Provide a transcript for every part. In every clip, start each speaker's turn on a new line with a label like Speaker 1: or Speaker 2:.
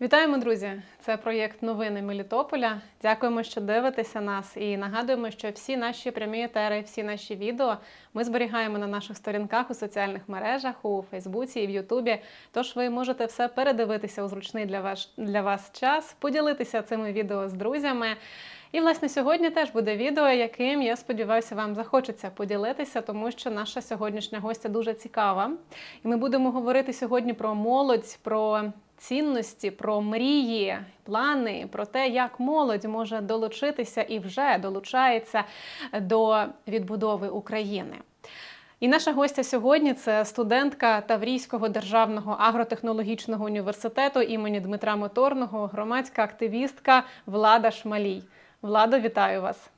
Speaker 1: Вітаємо, друзі! Це проєкт Новини Мелітополя. Дякуємо, що дивитеся нас, і нагадуємо, що всі наші прямі етери, всі наші відео ми зберігаємо на наших сторінках у соціальних мережах, у Фейсбуці і в Ютубі. Тож ви можете все передивитися у зручний для вас для вас час, поділитися цими відео з друзями. І власне сьогодні теж буде відео, яким я сподіваюся, вам захочеться поділитися, тому що наша сьогоднішня гостя дуже цікава. І ми будемо говорити сьогодні про молодь, про цінності, про мрії, плани, про те, як молодь може долучитися і вже долучається до відбудови України. І наша гостя сьогодні це студентка Таврійського державного агротехнологічного університету імені Дмитра Моторного, громадська активістка Влада Шмалій. Владо, вітаю вас.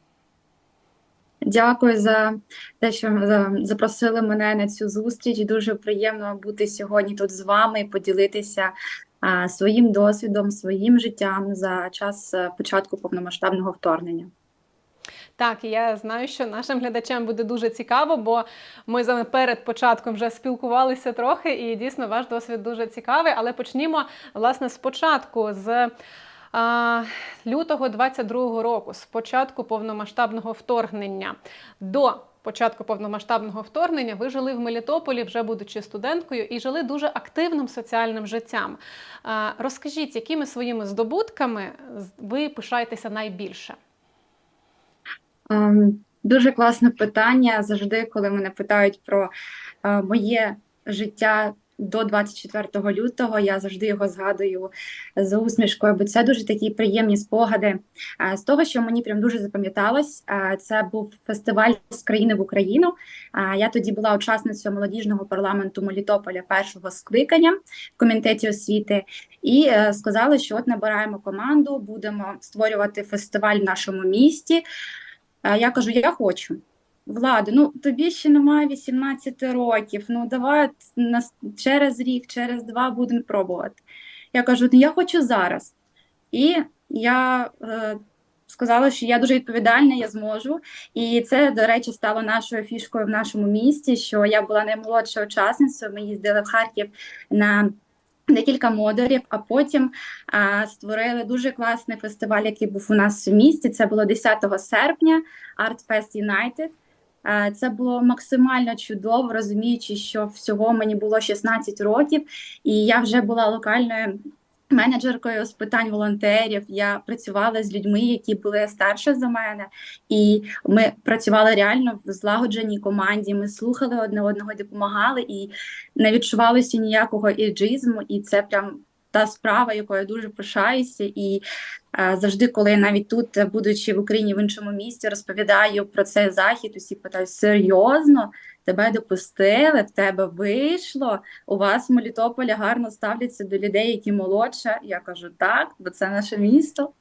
Speaker 2: Дякую за те, що запросили мене на цю зустріч. Дуже приємно бути сьогодні тут з вами і поділитися своїм досвідом, своїм життям за час е, початку повномасштабного вторгнення.
Speaker 1: Так, я знаю, що нашим глядачам буде дуже цікаво, бо ми з вами перед початком вже спілкувалися трохи, і дійсно ваш досвід дуже цікавий. Але почнімо власне спочатку з а, лютого 22-го року, з початку повномасштабного вторгнення до. Початку повномасштабного вторгнення ви жили в Мелітополі, вже будучи студенткою, і жили дуже активним соціальним життям. Розкажіть, якими своїми здобутками ви пишаєтеся найбільше?
Speaker 2: Ем, Дуже класне питання. Завжди, коли мене питають про е, моє життя до 24 лютого, я завжди його згадую з усмішкою, бо це дуже такі приємні спогади. Е, З того, що мені прям дуже запам'яталось, е, це був фестиваль з країни в Україну. Е, Я тоді була учасницею молодіжного парламенту Мелітополя першого скликання в комітеті освіти, і сказали, що от набираємо команду, будемо створювати фестиваль в нашому місті. Я кажу, я хочу. Влади, ну тобі ще немає 18 років. Ну давай нас через рік, через два будемо пробувати. Я кажу, ну я хочу зараз. І я е, сказала, що я дуже відповідальна, я зможу. І це, до речі, стало нашою фішкою в нашому місті, що я була наймолодшою учасницею. Ми їздили в Харків на декілька модулів, а потім а, створили дуже класний фестиваль, який був у нас в місті. Це було 10 серпня, Art Fest United. А, Це було максимально чудово, розуміючи, що всього мені було 16 років, і я вже була локальною менеджеркою з питань волонтерів. Я працювала з людьми, які були старше за мене, і ми працювали реально в злагодженій команді. Ми слухали одне одного, допомагали і не відчувалося ніякого іджизму, і це прям та справа, якою я дуже пишаюся. І е, завжди, коли я навіть тут, будучи в Україні в іншому місті, розповідаю про цей захід, усі питають серйозно. Тебе допустили, в тебе вийшло. У вас в Мелітополі гарно ставляться до людей, які молодше. Я кажу так, бо це наше місто.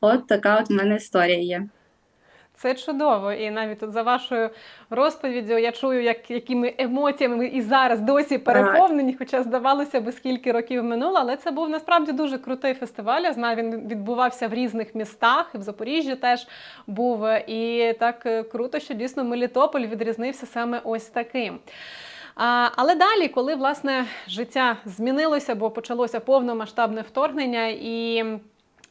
Speaker 2: От така от в мене історія є.
Speaker 1: Це чудово, і навіть тут за вашою розповіддю я чую, як якими емоціями ви і зараз досі переповнені, хоча здавалося би, скільки років минуло, але це був насправді дуже крутий фестиваль. Я знаю, він відбувався в різних містах, і в Запоріжжі теж був. І так е, круто, що дійсно Мелітополь відрізнився саме ось таким. А, але далі, коли власне життя змінилося, бо почалося повномасштабне вторгнення і.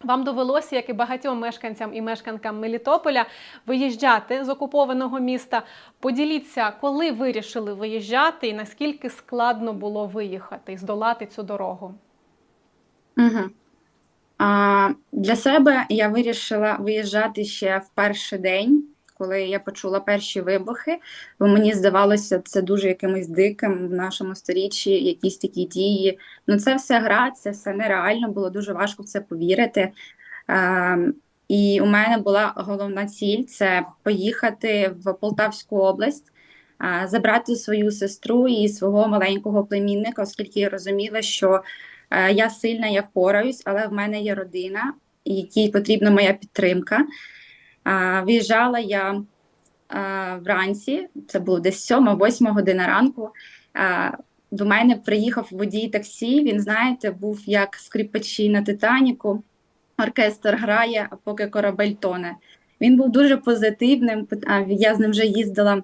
Speaker 1: Вам довелося, як і багатьом мешканцям і мешканкам Мелітополя, виїжджати з окупованого міста. Поділіться, коли вирішили виїжджати, і наскільки складно було виїхати і здолати цю дорогу.
Speaker 2: Угу. А, для себе я вирішила виїжджати ще в перший день, коли я почула перші вибухи, бо мені здавалося це дуже якимось диким в нашому сторіччі, якісь такі дії. Ну це все гра, це все нереально, було дуже важко в це повірити. А, і у мене була головна ціль це поїхати в Полтавську область, а, забрати свою сестру і свого маленького племінника, оскільки я розуміла, що Е, Я сильна, я впораюсь, але в мене є родина, якій потрібна моя підтримка. А, Виїжджала я вранці, це було десь 7-8 година ранку. До мене приїхав водій таксі. Він, знаєте, був як скрипачі на Титаніку. Оркестр грає, а поки корабель тоне. Він був дуже позитивним. Я з ним вже їздила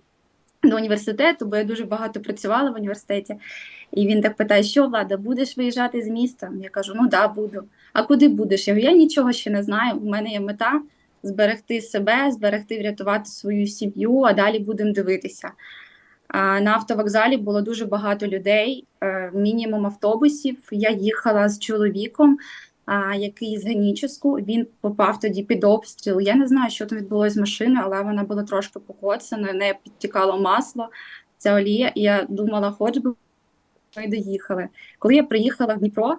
Speaker 2: до університету, бо я дуже багато працювала в університеті. І він так питає, що влада, будеш виїжджати з міста? Я кажу, ну да, буду. А куди будеш? Я говорю, я нічого ще не знаю. У мене є мета зберегти себе, зберегти, врятувати свою сім'ю, а далі будемо дивитися. На автовокзалі було дуже багато людей, е, мінімум автобусів. Я їхала з чоловіком, який з Геніческу. Він попав тоді під обстріл. Я не знаю, що там відбулося з машиною, але вона була трошки покоцана, не підтікало масло, ця олія. І я думала, хоч би ми доїхали. Коли я приїхала в Дніпро,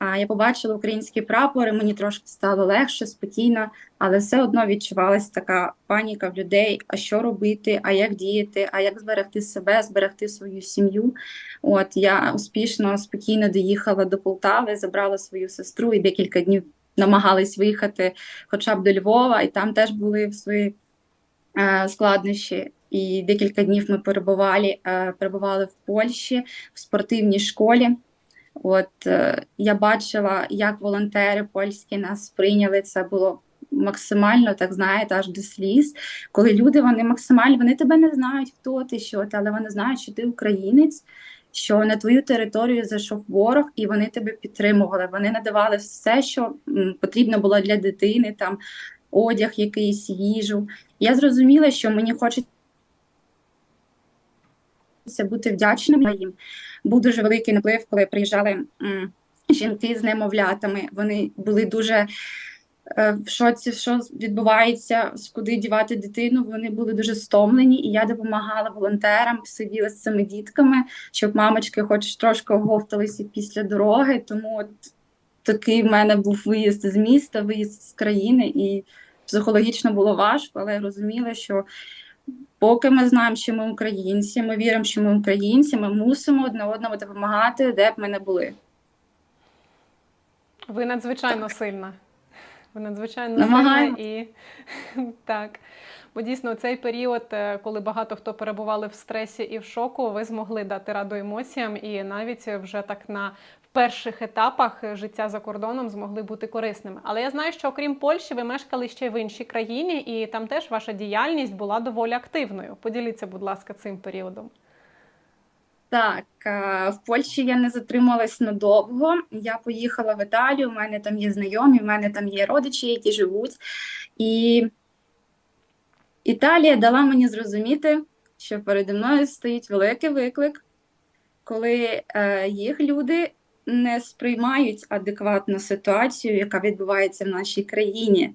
Speaker 2: я побачила українські прапори, мені трошки стало легше, спокійно, але все одно відчувалася така паніка в людей: а що робити, а як діяти, а як зберегти себе, зберегти свою сім'ю. От я успішно, спокійно доїхала до Полтави, забрала свою сестру і декілька днів намагались виїхати хоча б до Львова, і там теж були свої е, складнощі. І декілька днів ми перебували, е, перебували в Польщі в спортивній школі. От е, я бачила, як волонтери польські нас прийняли. Це було максимально, так знаєте, аж до сліз. Коли люди вони максимально вони тебе не знають, хто ти, що ти, але вони знають, що ти українець, що на твою територію зайшов ворог, і вони тебе підтримували. Вони надавали все, що потрібно було для дитини, там одяг, якийсь їжу. Я зрозуміла, що мені хочеться бути вдячним їм. Був дуже великий наплив, коли приїжджали м, жінки з немовлятами. Вони були дуже е, в шоці, що відбувається, куди дівати дитину. Вони були дуже стомлені, і я допомагала волонтерам, сиділа з цими дітками, щоб мамочки, хоч трошки оговталися після дороги. Тому от такий в мене був виїзд з міста, виїзд з країни, і психологічно було важко, але розуміла, що поки ми знаємо, що ми українці, ми віримо, що ми українці, ми мусимо одне одному допомагати, де б ми не були.
Speaker 1: Ви надзвичайно сильна. Ви надзвичайно
Speaker 2: Намагаємось.
Speaker 1: сильна і так. Бо дійсно цей період, е, коли багато хто перебували в стресі і в шоку, ви змогли дати раду емоціям, і навіть вже так на перших етапах життя за кордоном змогли бути корисними. Але я знаю, що окрім Польщі, ви мешкали ще й в іншій країні, і там теж ваша діяльність була доволі активною. Поділіться, будь ласка, цим періодом.
Speaker 2: Так, е, в Польщі я не затрималась надовго. Я поїхала в Італію, у мене там є знайомі, у мене там є родичі, які живуть. І Італія дала мені зрозуміти, що переді мною стоїть великий виклик, коли е, їх люди не сприймають адекватно ситуацію, яка відбувається в нашій країні.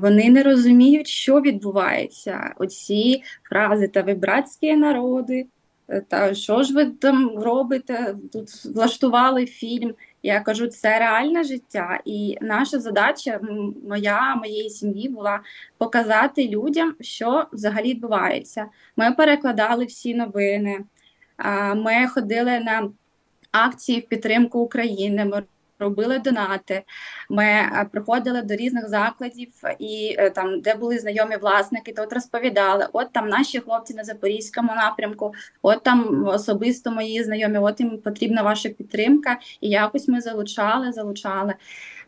Speaker 2: Вони не розуміють, що відбувається. Оці фрази та ви братські народи, е, та що ж ви там робите? Тут влаштували фільм. Я кажу, це реальне життя, і наша задача, моя, моєї сім'ї, була показати людям, що взагалі відбувається. Ми перекладали всі новини, ми ходили на акції в підтримку України. Ми робили донати. Ми е, приходили до різних закладів, і е, там, де були знайомі власники, то от розповідали: от там наші хлопці на запорізькому напрямку, от там особисто мої знайомі, от їм потрібна ваша підтримка. І якось ми залучали, залучали.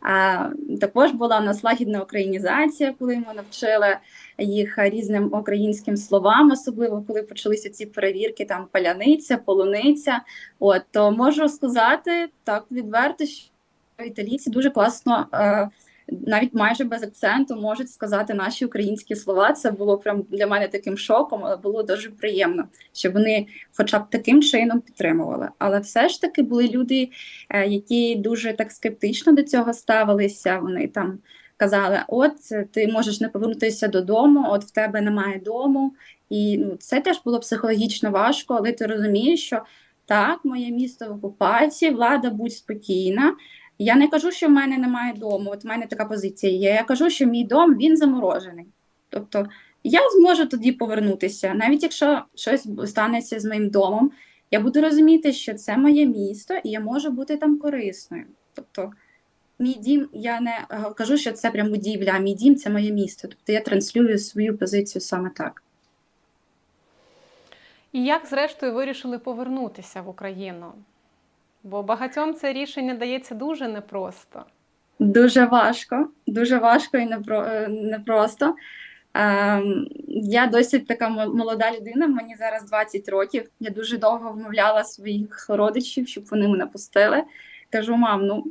Speaker 2: А, також була в нас лагідна українізація, коли ми навчили їх різним українським словам, особливо коли почалися ці перевірки, там паляниця, полуниця. От то можу сказати так відверто, що італійці дуже класно, е, навіть майже без акценту, можуть сказати наші українські слова. Це було прям для мене таким шоком, але було дуже приємно, що вони, хоча б таким чином, підтримували. Але все ж таки були люди, е, які дуже так скептично до цього ставилися. Вони там. Казали, от ти можеш не повернутися додому, от в тебе немає дому, і ну це теж було психологічно важко, але ти розумієш, що так, моє місто в окупації, влада будь спокійна. Я не кажу, що в мене немає дому. От в мене така позиція є. Я кажу, що мій дом він заморожений. Тобто я зможу тоді повернутися, навіть якщо щось станеться з моїм домом, я буду розуміти, що це моє місто, і я можу бути там корисною. Тобто, мій дім, я не е, кажу, що це прям будівля, а мій дім це моє місто. Тобто я транслюю свою позицію саме так.
Speaker 1: І як, зрештою, вирішили повернутися в Україну? Бо багатьом це рішення дається дуже непросто.
Speaker 2: Дуже важко, дуже важко і е, непросто. Ем, я досить така молода людина, мені зараз 20 років. Я дуже довго вмовляла своїх родичів, щоб вони мене пустили. Кажу, мам, ну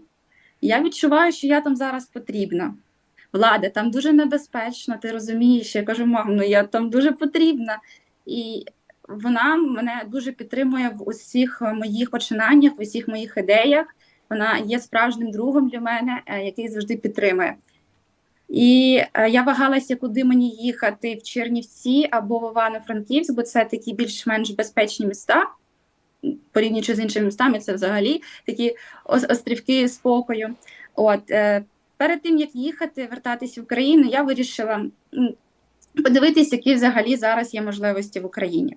Speaker 2: я відчуваю, що я там зараз потрібна. Влада, там дуже небезпечно, ти розумієш. Я кажу, мам, ну я там дуже потрібна. І вона мене дуже підтримує в усіх моїх починаннях, в усіх моїх ідеях. Вона є справжнім другом для мене, е, який завжди підтримує. І е, я вагалася, куди мені їхати в Чернівці або в Івано-Франківськ, бо це такі більш-менш безпечні міста, порівнюючи з іншими містами, це взагалі такі острівки спокою. От е, перед тим як їхати, вертатися в Україну, я вирішила м, подивитись, які взагалі зараз є можливості в Україні.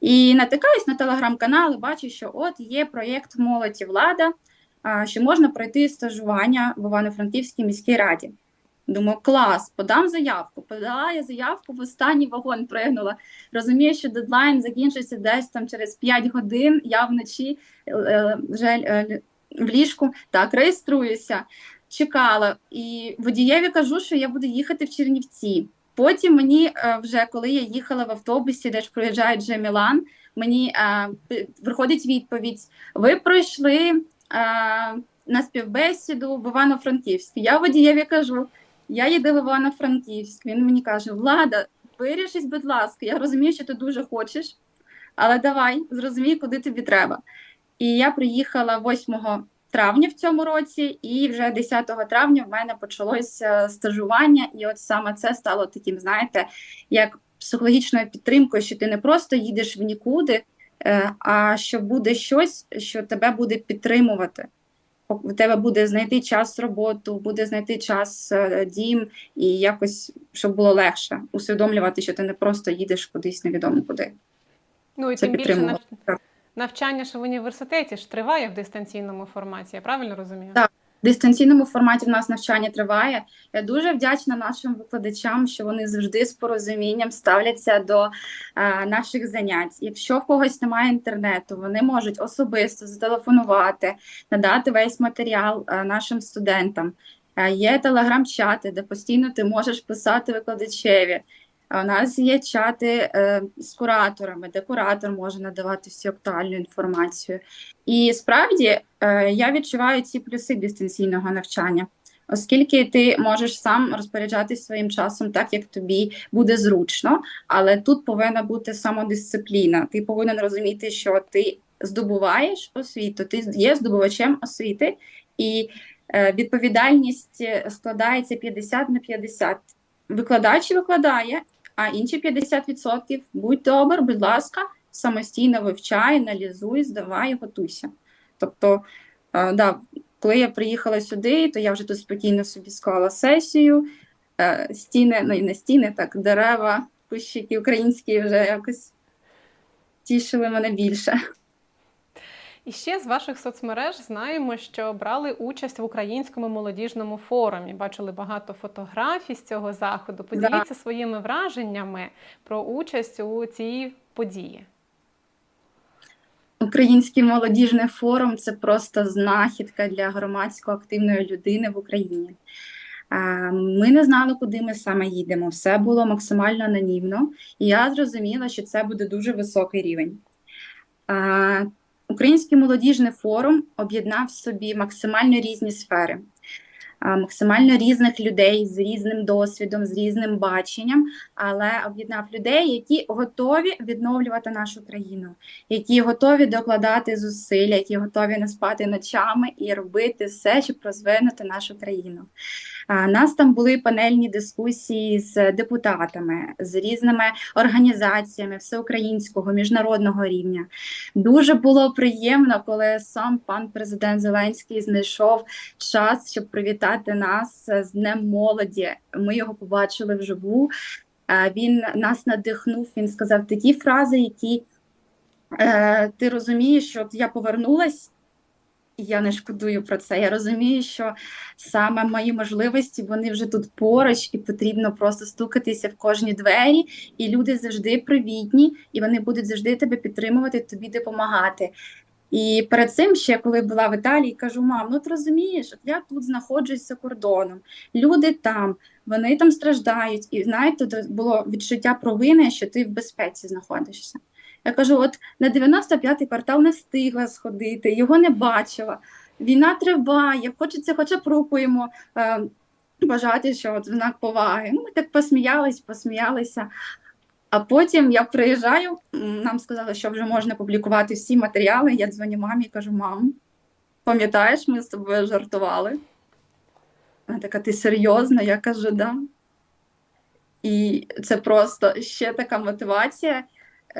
Speaker 2: І натикаюсь на телеграм-канал, і бачу, що от є проєкт Молоді влада, що можна пройти стажування в Івано-Франківській міській раді. Думаю, клас, подам заявку. Подала я заявку, в останній вагон пригнула. Розумію, що дедлайн закінчиться десь там через 5 годин. Я вночі е, е, вже е, в ліжку так реєструюся, чекала. І водієві кажу, що я буду їхати в Чернівці. Потім мені е, вже коли я їхала в автобусі, де ж проїжджає Дже Мілан, мені е, п- приходить відповідь: ви пройшли е, на співбесіду в Івано-Франківськ. Я водієві кажу, я їду в Івано-Франківськ. Він мені каже: Влада, вирішись, будь ласка, я розумію, що ти дуже хочеш, але давай, зрозумій, куди тобі треба. І я приїхала 8 травня в цьому році, і вже 10 травня в мене почалося стажування, і от саме це стало таким, знаєте, як психологічною підтримкою, що ти не просто їдеш в нікуди, е, а що буде щось, що тебе буде підтримувати. У тебе буде знайти час роботу, буде знайти час е, дім, і якось щоб було легше усвідомлювати, що ти не просто їдеш кудись невідомо куди.
Speaker 1: Ну і
Speaker 2: Це
Speaker 1: тим більше нав... навчання ж в університеті ж триває в дистанційному форматі, я правильно розумію?
Speaker 2: Так. В дистанційному форматі в нас навчання триває. Я дуже вдячна нашим викладачам, що вони завжди з порозумінням ставляться до е, наших занять. Якщо в когось немає інтернету, вони можуть особисто зателефонувати, надати весь матеріал е, нашим студентам. Е, є телеграм-чати, де постійно ти можеш писати викладачеві. У нас є чати е, з кураторами, де куратор може надавати всю актуальну інформацію. І справді е, я відчуваю ці плюси дистанційного навчання, оскільки ти можеш сам розпоряджатись своїм часом так, як тобі буде зручно, але тут повинна бути самодисципліна. Ти повинен розуміти, що ти здобуваєш освіту, ти є здобувачем освіти, і е, відповідальність складається 50 на 50. Викладач викладає, а інші 50% будь добр, будь ласка, самостійно вивчай, аналізуй, здавай, готуйся. Тобто, е, да, коли я приїхала сюди, то я вже тут спокійно собі склала сесію, е, стіни, ну і не стіни, так, дерева, кущики українські вже якось тішили мене більше.
Speaker 1: І ще з ваших соцмереж знаємо, що брали участь в українському молодіжному форумі. Бачили багато фотографій з цього заходу. Поділіться своїми враженнями про участь у цій події.
Speaker 2: Український молодіжний форум це просто знахідка для громадсько активної людини в Україні. Ми не знали, куди ми саме їдемо. Все було максимально анонімно, і я зрозуміла, що це буде дуже високий рівень. Український молодіжний форум об'єднав в собі максимально різні сфери, максимально різних людей з різним досвідом, з різним баченням, але об'єднав людей, які готові відновлювати нашу країну, які готові докладати зусилля, які готові не спати ночами і робити все, щоб розвинути нашу країну. Нас там були панельні дискусії з депутатами, з різними організаціями всеукраїнського міжнародного рівня. Дуже було приємно, коли сам пан президент Зеленський знайшов час, щоб привітати нас з Днем молоді. Ми його побачили вживу. Він нас надихнув. Він сказав такі фрази, які е, ти розумієш, що я повернулась. Я не шкодую про це. Я розумію, що саме мої можливості вони вже тут поруч, і потрібно просто стукатися в кожні двері. І люди завжди привітні, і вони будуть завжди тебе підтримувати, тобі допомагати. І перед цим ще, коли була в Італії, кажу: мам, ну ти розумієш, я тут знаходжусь за кордоном, люди там, вони там страждають, і знаєте, було відчуття провини, що ти в безпеці знаходишся. Я кажу: от на 95-й квартал не встигла сходити, його не бачила. Війна триває, хочеться хоча б руку йому е, бажати, що от знак поваги. Ну, ми так посміялись, посміялися. А потім я приїжджаю, нам сказали, що вже можна публікувати всі матеріали. Я дзвоню мамі і кажу: мам, пам'ятаєш, ми з тобою жартували? Вона така, ти серйозно? Я кажу, да. І це просто ще така мотивація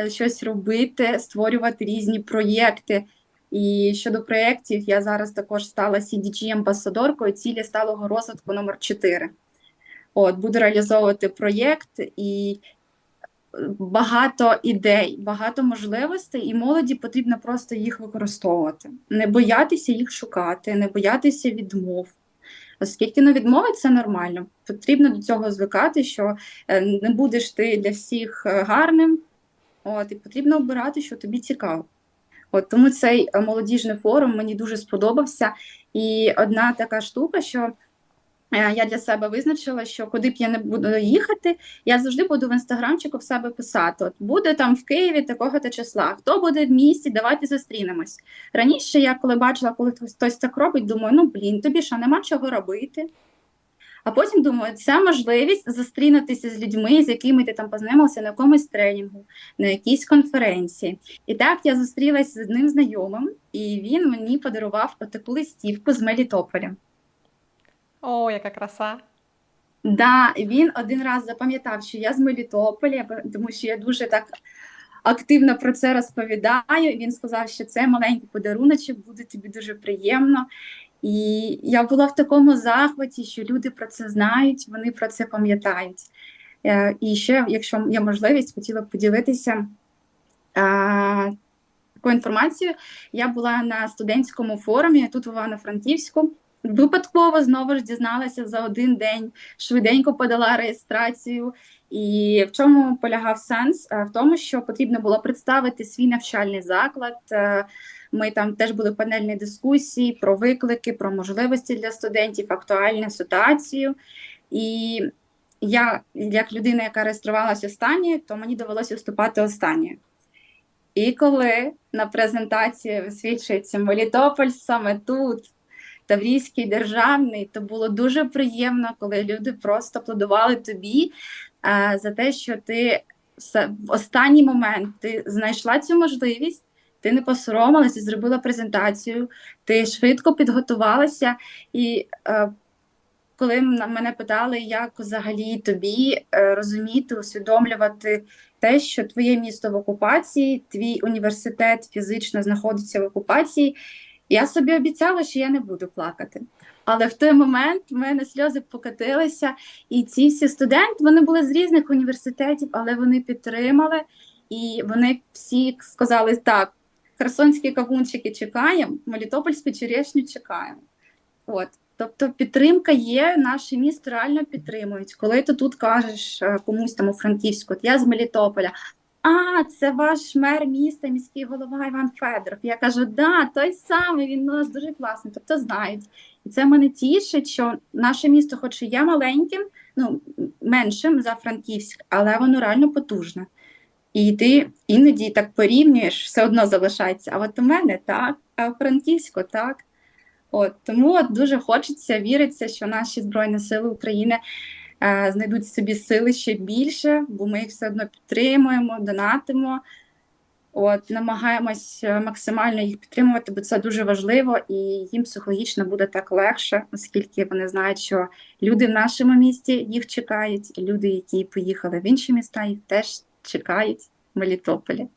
Speaker 2: щось робити, створювати різні проєкти. І щодо проєктів, я зараз також стала cdg амбасадоркою цілі сталого розвитку номер 4 От, буду реалізовувати проєкт і е, багато ідей, багато можливостей, і молоді потрібно просто їх використовувати, не боятися їх шукати, не боятися відмов. Оскільки ну, відмови це нормально, потрібно до цього звикати, що е, не будеш ти для всіх е, гарним, от, і потрібно обирати, що тобі цікаво. От тому цей е, молодіжний форум мені дуже сподобався. І одна така штука, що е, я для себе визначила, що куди б я не буду їхати, я завжди буду в інстаграмчику в себе писати: от буде там в Києві такого-то числа, хто буде в місті, давайте зустрінемось. Раніше я коли бачила, коли хтось так робить, думаю, ну блін, тобі що нема чого робити. А потім думаю, це можливість зустрінутися з людьми, з якими ти там познайомився на якомусь тренінгу, на якійсь конференції. І так я зустрілася з одним знайомим, і він мені подарував таку листівку з Мелітополя.
Speaker 1: О, яка краса!
Speaker 2: Да, він один раз запам'ятав, що я з Мелітополя, тому що я дуже так активно про це розповідаю. Він сказав, що це маленький подаруночок, буде тобі дуже приємно. І я була в такому захваті, що люди про це знають, вони про це пам'ятають. Е, І ще, якщо є можливість, хотіла б поділитися е, такою інформацією. Я була на студентському форумі тут в Івано-Франківську. Випадково знову ж дізналася за один день, швиденько подала реєстрацію. І в чому полягав сенс? Е, В тому, що потрібно було представити свій навчальний заклад. Ми там теж були панельні дискусії про виклики, про можливості для студентів, актуальну ситуацію. І я, як людина, яка реєструвалася останньою, то мені довелося виступати останньою. І коли на презентації висвічується Мелітополь саме тут, Таврійський державний, то було дуже приємно, коли люди просто аплодували тобі за те, що ти в останній момент ти знайшла цю можливість, ти не посоромилася, зробила презентацію, ти швидко підготувалася. І е, коли мене питали, як взагалі тобі е, розуміти, усвідомлювати те, що твоє місто в окупації, твій університет фізично знаходиться в окупації, я собі обіцяла, що я не буду плакати. Але в той момент в мене сльози покотилися, і ці всі студенти вони були з різних університетів, але вони підтримали, і вони всі сказали: так, херсонські кавунчики чекаємо, Мелітопольську черешню чекаємо. От. Тобто підтримка є, наше місто реально підтримують. Коли ти тут кажеш е, комусь там у Франківську, я з Мелітополя, а, це ваш мер міста, міський голова Іван Федоров. Я кажу, да, той самий, він у нас дуже класний, тобто знають. І це мене тішить, що наше місто, хоч і є маленьким, ну меншим за Франківськ, але воно реально потужне. І ти іноді так порівнюєш, все одно залишається. А от у мене так, а у Франківську так. От тому от дуже хочеться віриться, що наші Збройні Сили України е, знайдуть собі сили ще більше, бо ми їх все одно підтримуємо, донатимо. От, намагаємось е, максимально їх підтримувати, бо це дуже важливо, і їм психологічно буде так легше, оскільки вони знають, що люди в нашому місті їх чекають, люди, які поїхали в інші міста, їх теж чекають в Мелітополі.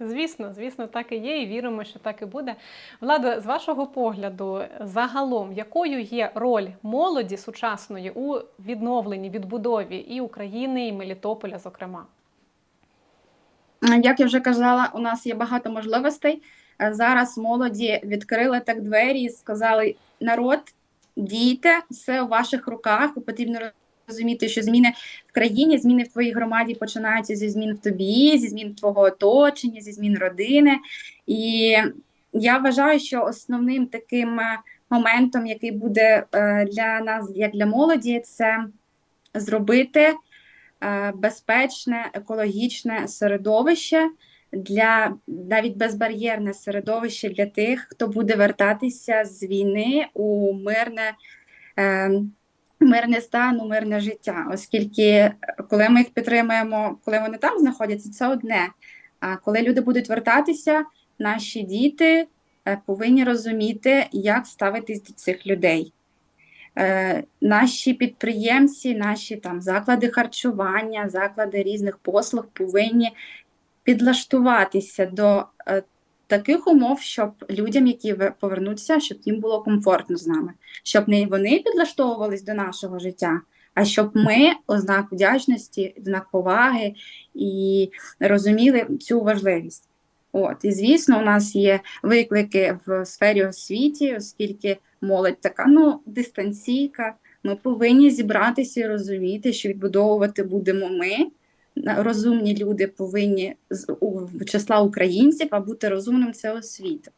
Speaker 1: Звісно, звісно, так і є, і віримо, що так і буде. Владо, з вашого погляду, загалом, якою є роль молоді сучасної у відновленні, відбудові і України, і Мелітополя, зокрема?
Speaker 2: Як я вже казала, у нас є багато можливостей. Зараз молоді відкрили так двері і сказали: народ, дійте, все у ваших руках. Потрібно розуміти, що зміни в країні, зміни в твоїй громаді починаються зі змін в тобі, зі змін твого оточення, зі змін родини. І я вважаю, що основним таким е, моментом, який буде е, для нас, як для молоді, це зробити е, безпечне екологічне середовище для навіть безбар'єрне середовище для тих, хто буде вертатися з війни у мирне, е, мирний стан, у мирне життя. Оскільки, е, коли ми їх підтримуємо, коли вони там знаходяться, це одне. А коли люди будуть вертатися, наші діти е, повинні розуміти, як ставитись до цих людей. Е, Наші підприємці, наші там заклади харчування, заклади різних послуг повинні підлаштуватися до таких умов, щоб людям, які повернуться, щоб їм було комфортно з нами, щоб не вони підлаштовувались до нашого життя, а щоб ми у знак вдячності, знак поваги і розуміли цю важливість. От, і звісно, у нас є виклики в сфері освіті, оскільки молодь така, ну, дистанційка. Ми повинні зібратися і розуміти, що відбудовувати будемо ми. Розумні люди повинні з у числа українців, а бути розумним це освіта.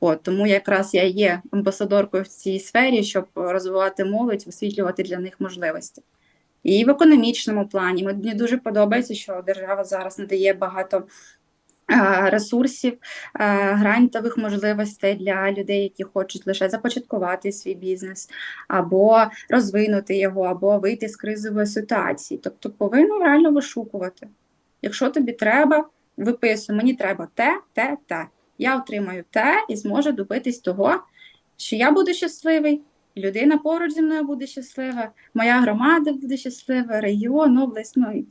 Speaker 2: От тому якраз я є амбасадоркою в цій сфері, щоб розвивати молодь, висвітлювати для них можливості. І в економічному плані мені дуже подобається, що держава зараз надає багато ресурсів, е, грантових можливостей для людей, які хочуть лише започаткувати свій бізнес, або розвинути його, або вийти з кризової ситуації. Тобто повинно реально вишукувати. Якщо тобі треба, виписуй, мені треба те, те, те. Я отримаю те і зможу добитись того, що я буду щасливий, людина поруч зі мною буде щаслива, моя громада буде щаслива, регіон, область, ну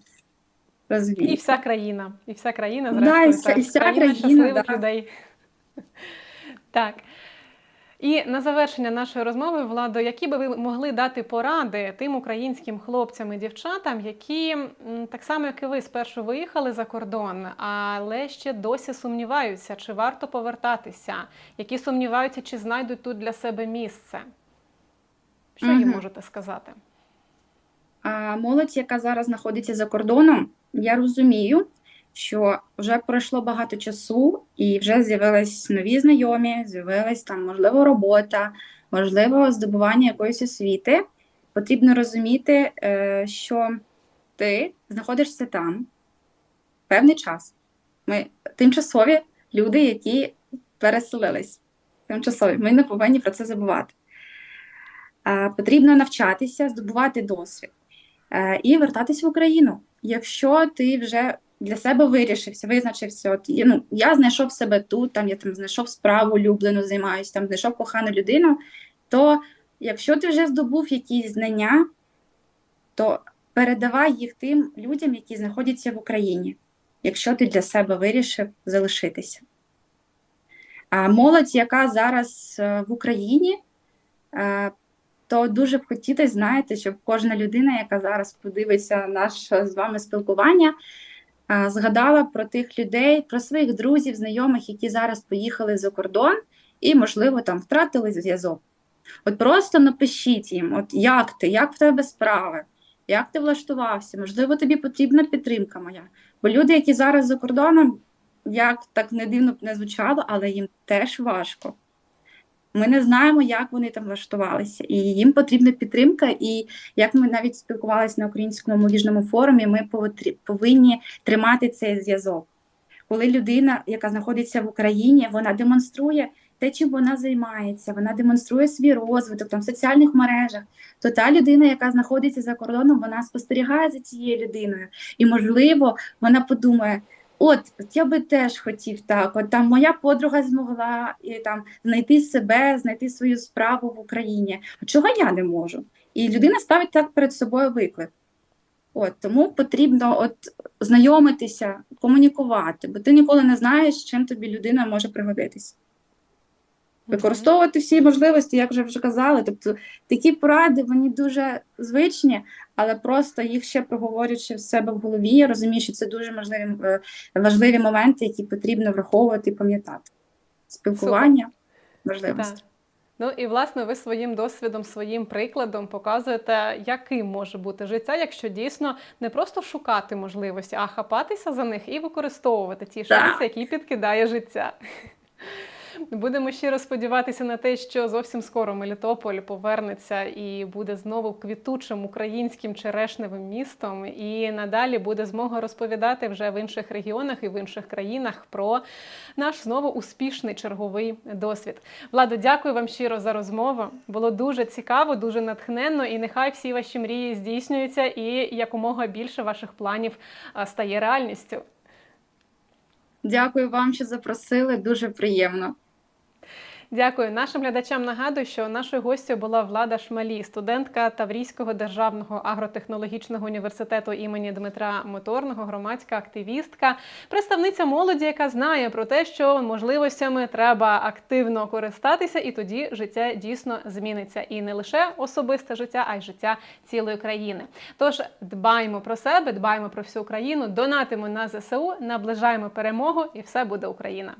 Speaker 2: і.
Speaker 1: І вся країна, і вся країна,
Speaker 2: Да,
Speaker 1: зрештою,
Speaker 2: вся-
Speaker 1: так,
Speaker 2: і вся
Speaker 1: країна
Speaker 2: країна,
Speaker 1: щасливих
Speaker 2: да.
Speaker 1: людей. Так. І на завершення нашої розмови, Владо, які би ви могли дати поради тим українським хлопцям і дівчатам, які так само, як і ви, спершу виїхали за кордон, але ще досі сумніваються, чи варто повертатися, які сумніваються, чи знайдуть тут для себе місце. Що їм можете сказати?
Speaker 2: А молодь, яка зараз знаходиться за кордоном, я розумію, що вже пройшло багато часу, і вже з'явились нові знайомі, з'явилась там, можливо, робота, можливо, здобування якоїсь освіти. Потрібно розуміти, е, що ти знаходишся там певний час. Ми тимчасові люди, які переселились. Тимчасові. Ми не повинні про це забувати. Потрібно навчатися, здобувати досвід і вертатись в Україну. Якщо ти вже для себе вирішився, визначився, от ну, я знайшов себе тут, там я там знайшов справу улюблену, займаюся, там знайшов кохану людину, то якщо ти вже здобув якісь знання, то передавай їх тим людям, які знаходяться в Україні, якщо ти для себе вирішив залишитися. А молодь, яка зараз е, в Україні, е, то дуже б хотілося, знаєте, щоб кожна людина, яка зараз подивиться наше з вами спілкування, згадала про тих людей, про своїх друзів, знайомих, які зараз поїхали за кордон і, можливо, там втратили зв'язок. От просто напишіть їм, от як ти, як в тебе справи, як ти влаштувався, можливо, тобі потрібна підтримка моя. Бо люди, які зараз за кордоном, як так не дивно б не звучало, але їм теж важко. Ми не знаємо, як вони там влаштувалися, і їм потрібна підтримка. І як ми навіть спілкувалися на українському молодіжному форумі, ми повинні тримати цей зв'язок. Коли людина, яка знаходиться в Україні, вона демонструє те, чим вона займається, вона демонструє свій розвиток там в соціальних мережах, то та людина, яка знаходиться за кордоном, вона спостерігає за цією людиною, і можливо, вона подумає. От, от я би теж хотів так. От там моя подруга змогла і там знайти себе, знайти свою справу в Україні. А чого я не можу? І людина ставить так перед собою виклик. От тому потрібно от знайомитися, комунікувати, бо ти ніколи не знаєш, чим тобі людина може пригодитися. Використовувати всі можливості, як вже вже казали. Тобто такі поради вони дуже звичні, але просто їх ще проговорюючи в себе в голові, я розумію, що це дуже можливі, е, важливі моменти, які потрібно враховувати і пам'ятати. Спілкування, можливості.
Speaker 1: Ну і власне ви своїм досвідом, своїм прикладом показуєте, яким може бути життя, якщо дійсно не просто шукати можливості, а хапатися за них і використовувати ті шанси, які підкидає життя. Будемо щиро сподіватися на те, що зовсім скоро Мелітополь повернеться і буде знову квітучим українським черешневим містом. І надалі буде змога розповідати вже в інших регіонах і в інших країнах про наш знову успішний черговий досвід. Владо, дякую вам щиро за розмову. Було дуже цікаво, дуже натхненно, і нехай всі ваші мрії здійснюються, і якомога більше ваших планів стає реальністю.
Speaker 2: Дякую вам, що запросили. Дуже приємно.
Speaker 1: Дякую нашим глядачам. Нагадую, що нашою гостю була Влада Шмалі, студентка Таврійського державного агротехнологічного університету імені Дмитра Моторного, громадська активістка, представниця молоді, яка знає про те, що можливостями треба активно користатися, і тоді життя дійсно зміниться. І не лише особисте життя, а й життя цілої країни. Тож дбаємо про себе, дбаємо про всю країну, донатимо на ЗСУ, наближаємо перемогу, і все буде Україна.